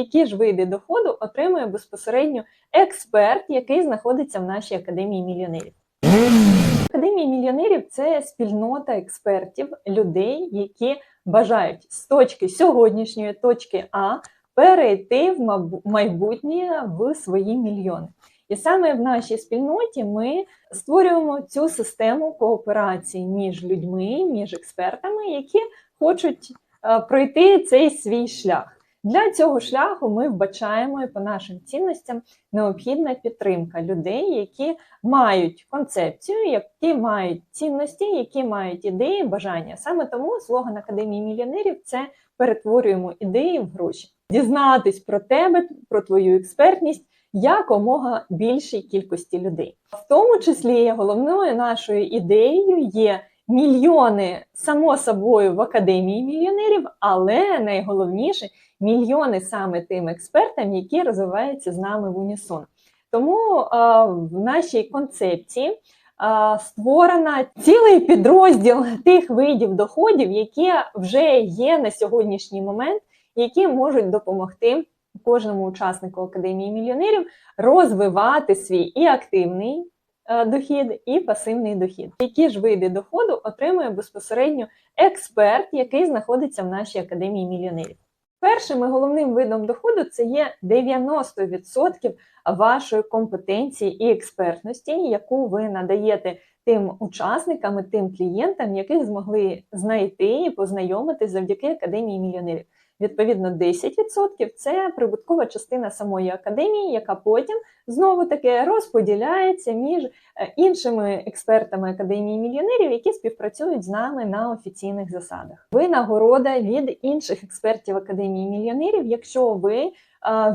Які ж види доходу отримує безпосередньо експерт, який знаходиться в нашій академії мільйонерів? Академія мільйонерів це спільнота експертів, людей, які бажають з точки сьогоднішньої точки А перейти в майбутнє в свої мільйони. І саме в нашій спільноті ми створюємо цю систему кооперації між людьми, між експертами, які хочуть е, пройти цей свій шлях. Для цього шляху ми вбачаємо і по нашим цінностям необхідна підтримка людей, які мають концепцію, які мають цінності, які мають ідеї, бажання. Саме тому слоган Академії мільйонерів це перетворюємо ідеї в гроші. Дізнатись про тебе, про твою експертність якомога більшій кількості людей. В тому числі головною нашою ідеєю є мільйони само собою в академії мільйонерів, але найголовніше мільйони саме тим експертам, які розвиваються з нами в унісон. Тому е, в нашій концепції е, створена цілий підрозділ тих видів доходів, які вже є на сьогоднішній момент, які можуть допомогти кожному учаснику академії мільйонерів розвивати свій і активний дохід, і пасивний дохід. Які ж види доходу отримує безпосередньо експерт, який знаходиться в нашій академії мільйонерів? Першим і головним видом доходу це є 90% вашої компетенції і експертності, яку ви надаєте тим учасникам, тим клієнтам, яких змогли знайти і познайомити завдяки академії мільйонерів. Відповідно, 10% це прибуткова частина самої академії, яка потім знову таки розподіляється між е, іншими експертами академії мільйонерів, які співпрацюють з нами на офіційних засадах. Ви нагорода від інших експертів академії мільйонерів, якщо ви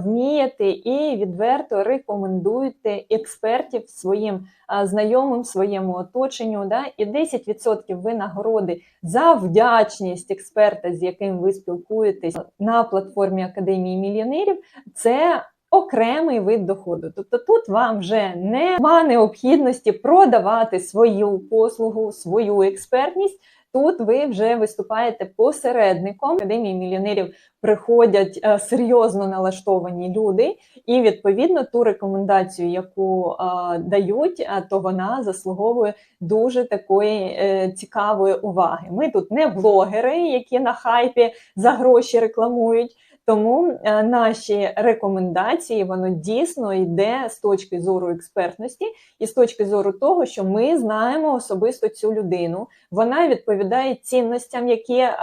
вмієте і відверто рекомендуєте експертів своїм знайомим, своєму оточенню, да, і 10% винагороди за вдячність експерта, з яким ви спілкуєтесь на платформі Академії мільйонерів, це окремий вид доходу. Тобто тут вам вже нема необхідності продавати свою послугу, свою експертність. Тут ви вже виступаєте посередником академії мільйонерів. Приходять е, серйозно налаштовані люди, і відповідно ту рекомендацію, яку е, дають, е, то вона заслуговує дуже такої цікавої уваги. Ми тут не блогери, які на хайпі за гроші рекламують. Тому е, наші рекомендації воно дійсно йде з точки зору експертності і з точки зору того, що ми знаємо особисто цю людину. Вона відповідає цінностям, які е,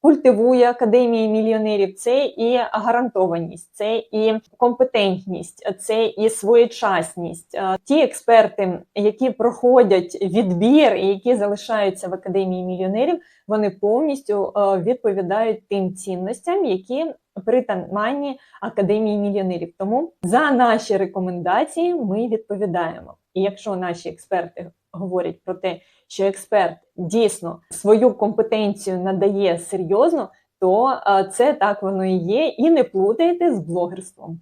культивує академія мільйонерів. Це і гарантованість, це і компетентність, це і своєчасність. Е, Ті експерти, які проходять відбір і які залишаються в академії мільйонерів, вони повністю е, відповідають тим цінностям, які притаманні академії мільйонерів. Тому за наші рекомендації ми відповідаємо. І якщо наші експерти говорять про те, що експерт дійсно свою компетенцію надає серйозно, то е, це так воно і є, і не плутайте з блогерством.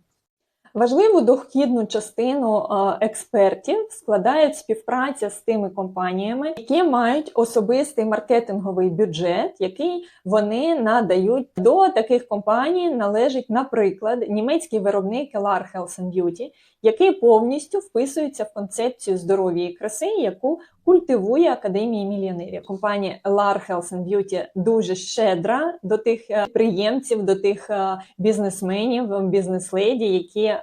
Важливу дохідну частину експертів складає співпраця з тими компаніями, які мають особистий маркетинговий бюджет, який вони надають до таких компаній. Належить, наприклад, німецький виробник LR Health and Beauty, який повністю вписується в концепцію здоров'я і краси, яку культивує Академія мільйонерів. Компанія LR Health and Beauty дуже щедра до тих е, підприємців, до тих е, бізнесменів, бізнес-леді, які е,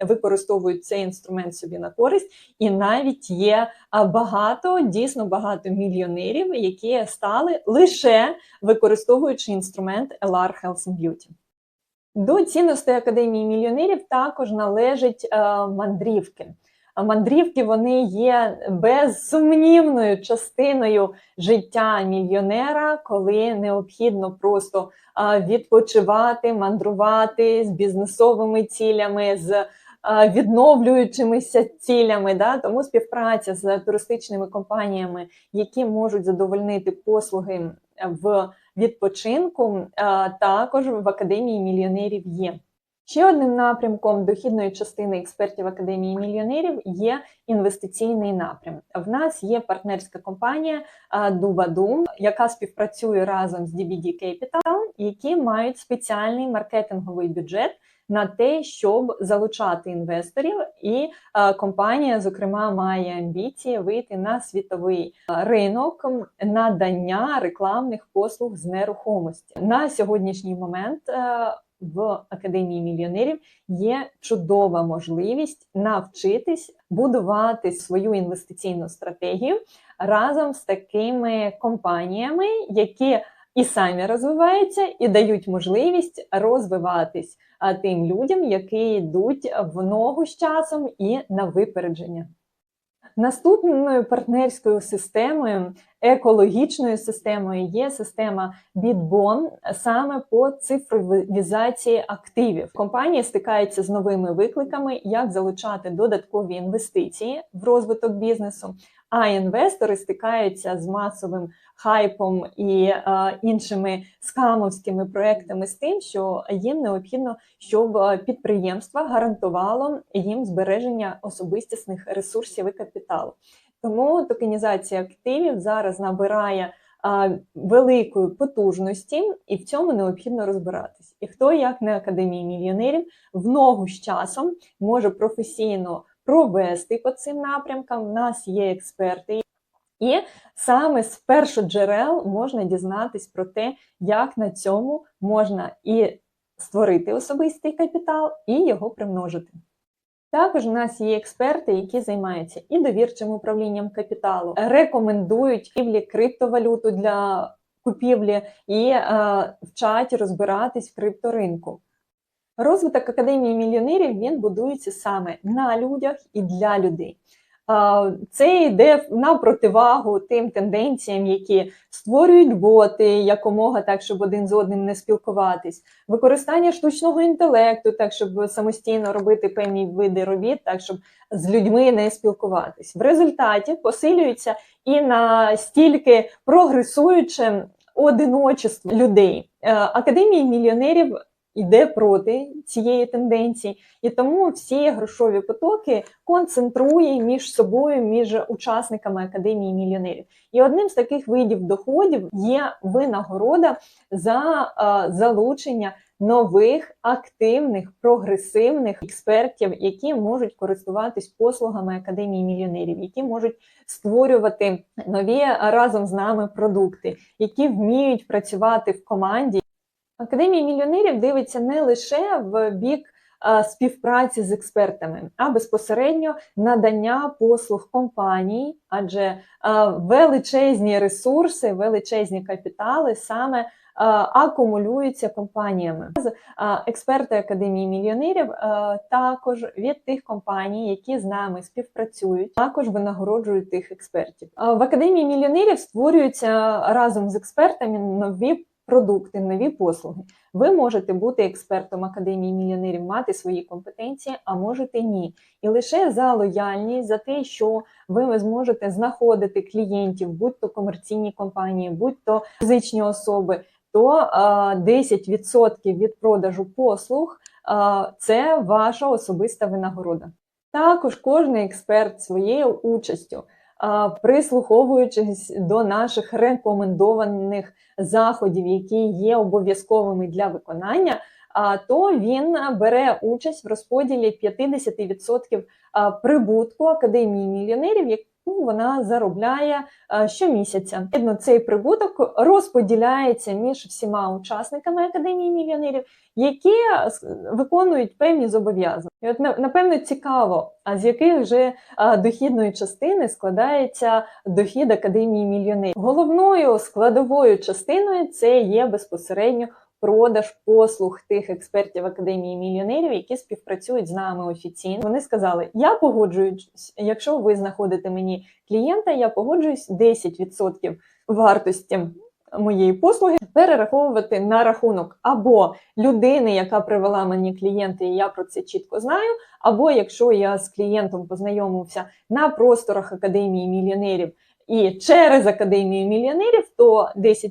використовують цей інструмент собі на користь, і навіть є багато, дійсно багато мільйонерів, які стали лише використовуючи інструмент LR Health and Beauty. До цінностей Академії мільйонерів також належать мандрівки. Мандрівки вони є безсумнівною частиною життя мільйонера, коли необхідно просто відпочивати, мандрувати з бізнесовими цілями, з відновлюючимися цілями. Да? Тому співпраця з туристичними компаніями, які можуть задовольнити послуги в відпочинку, також в академії мільйонерів є. Ще одним напрямком дохідної частини експертів Академії мільйонерів є інвестиційний напрям. В нас є партнерська компанія Dubadum, яка співпрацює разом з DBD Capital, які мають спеціальний маркетинговий бюджет на те, щоб залучати інвесторів, і компанія, зокрема, має амбіції вийти на світовий ринок надання рекламних послуг з нерухомості на сьогоднішній момент. В академії мільйонерів є чудова можливість навчитись будувати свою інвестиційну стратегію разом з такими компаніями, які і самі розвиваються, і дають можливість розвиватись тим людям, які йдуть в ногу з часом і на випередження. Наступною партнерською системою, екологічною системою є система Bitbon саме по цифровізації активів. Компанії стикаються з новими викликами, як залучати додаткові інвестиції в розвиток бізнесу, а інвестори стикаються з масовим хайпом і е, іншими скамовськими проектами з тим, що їм необхідно, щоб е, підприємство гарантувало їм збереження особистісних ресурсів і капіталу. Тому токенізація активів зараз набирає а, великої потужності, і в цьому необхідно розбиратись. І хто, як не академії мільйонерів, в ногу з часом може професійно провести по цим напрямкам. У нас є експерти. І саме з першоджерел можна дізнатись про те, як на цьому можна і створити особистий капітал, і його примножити. Також у нас є експерти, які займаються і довірчим управлінням капіталу, рекомендують купівлі криптовалюту для купівлі і е, вчать розбиратись в крипторинку. Розвиток академії мільйонерів він будується саме на людях і для людей. Це йде на противагу тим тенденціям, які створюють боти якомога так, щоб один з одним не спілкуватись, використання штучного інтелекту, так щоб самостійно робити певні види робіт, так щоб з людьми не спілкуватись. В результаті посилюється і настільки прогресуюче одиночество людей. Е, Академії мільйонерів йде проти цієї тенденції, і тому всі грошові потоки концентрує між собою, між учасниками академії мільйонерів. І одним з таких видів доходів є винагорода за е, залучення. Нових активних прогресивних експертів, які можуть користуватись послугами академії мільйонерів, які можуть створювати нові разом з нами продукти, які вміють працювати в команді. Академія мільйонерів дивиться не лише в бік співпраці з експертами, а безпосередньо надання послуг компаній, адже величезні ресурси, величезні капітали саме акумулюються компаніями. Експерти Академії мільйонерів також від тих компаній, які з нами співпрацюють, також винагороджують тих експертів. В Академії мільйонерів створюються разом з експертами нові продукти, нові послуги. Ви можете бути експертом Академії мільйонерів, мати свої компетенції, а можете ні. І лише за лояльність, за те, що ви зможете знаходити клієнтів, будь-то комерційні компанії, будь-то фізичні особи, то 10% від продажу послуг це ваша особиста винагорода. Також кожен експерт своєю участю прислуховуючись до наших рекомендованих заходів, які є обов'язковими для виконання, то він бере участь в розподілі 50% прибутку академії мільйонерів, яку вона заробляє щомісяця. Відно, цей прибуток розподіляється між всіма учасниками академії мільйонерів, які виконують певні зобов'язання. І от напевно цікаво, а з яких же дохідної частини складається дохід академії мільйонерів. Головною складовою частиною це є безпосередньо продаж послуг тих експертів академії мільйонерів, які співпрацюють з нами офіційно. Вони сказали: Я погоджуюсь, якщо ви знаходите мені клієнта, я погоджуюсь 10% вартості. Моєї послуги перераховувати на рахунок або людини, яка привела мені клієнти, і я про це чітко знаю. Або якщо я з клієнтом познайомився на просторах академії мільйонерів і через академію мільйонерів, то 10%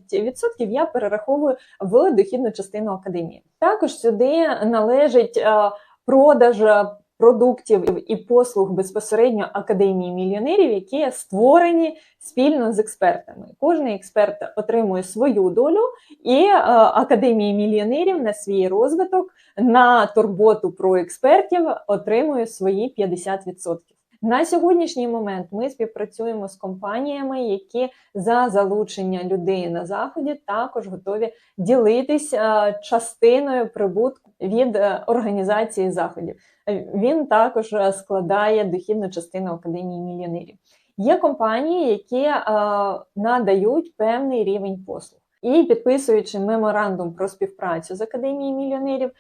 я перераховую в дохідну частину академії. Також сюди належить е, продаж е, продуктів і послуг безпосередньо академії мільйонерів, які створені спільно з експертами. Кожен експерт отримує свою долю, і е, академії мільйонерів на свій розвиток, на турботу про експертів отримує свої 50%. На сьогоднішній момент ми співпрацюємо з компаніями, які за залучення людей на заході також готові ділитись е, частиною прибутку від е, організації заходів. Е, Він також складає дохідну частину академії мільйонерів. Є компанії, які надають певний рівень послуг. І підписуючи меморандум про співпрацю з академією мільйонерів,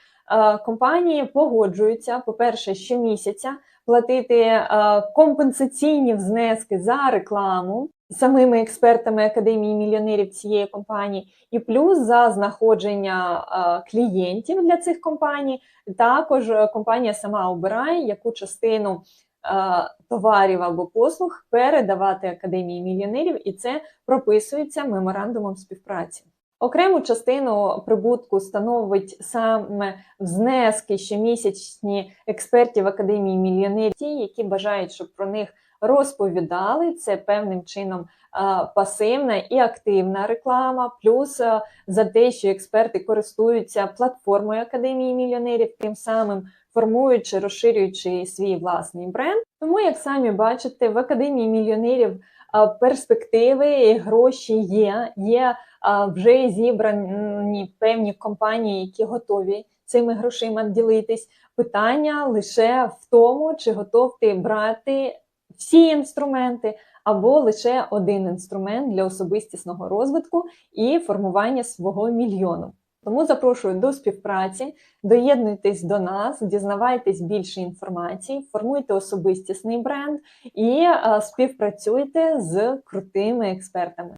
компанії погоджуються, по-перше, щомісяця платити е, компенсаційні внески за рекламу самими експертами академії мільйонерів цієї компанії, і плюс за знаходження е, клієнтів для цих компаній. Також е, компанія сама обирає, яку частину товарів або послуг передавати академії мільйонерів, і це прописується меморандумом співпраці. Окрему частину прибутку становить саме внески щомісячні експертів Академії мільйонерів, ті, які бажають, щоб про них розповідали. Це певним чином е, пасивна і активна реклама, плюс е, за те, що експерти користуються платформою Академії мільйонерів, тим самим формуючи, розширюючи свій власний бренд. Тому, як самі бачите, в Академії мільйонерів перспективи, гроші є. є вже зібрані певні компанії, які готові цими грошима ділитись. Питання лише в тому, чи готов ти брати всі інструменти або лише один інструмент для особистісного розвитку і формування свого мільйону. Тому запрошую до співпраці, доєднуйтесь до нас, дізнавайтесь більше інформації, формуйте особистісний бренд і е, співпрацюйте з крутими експертами.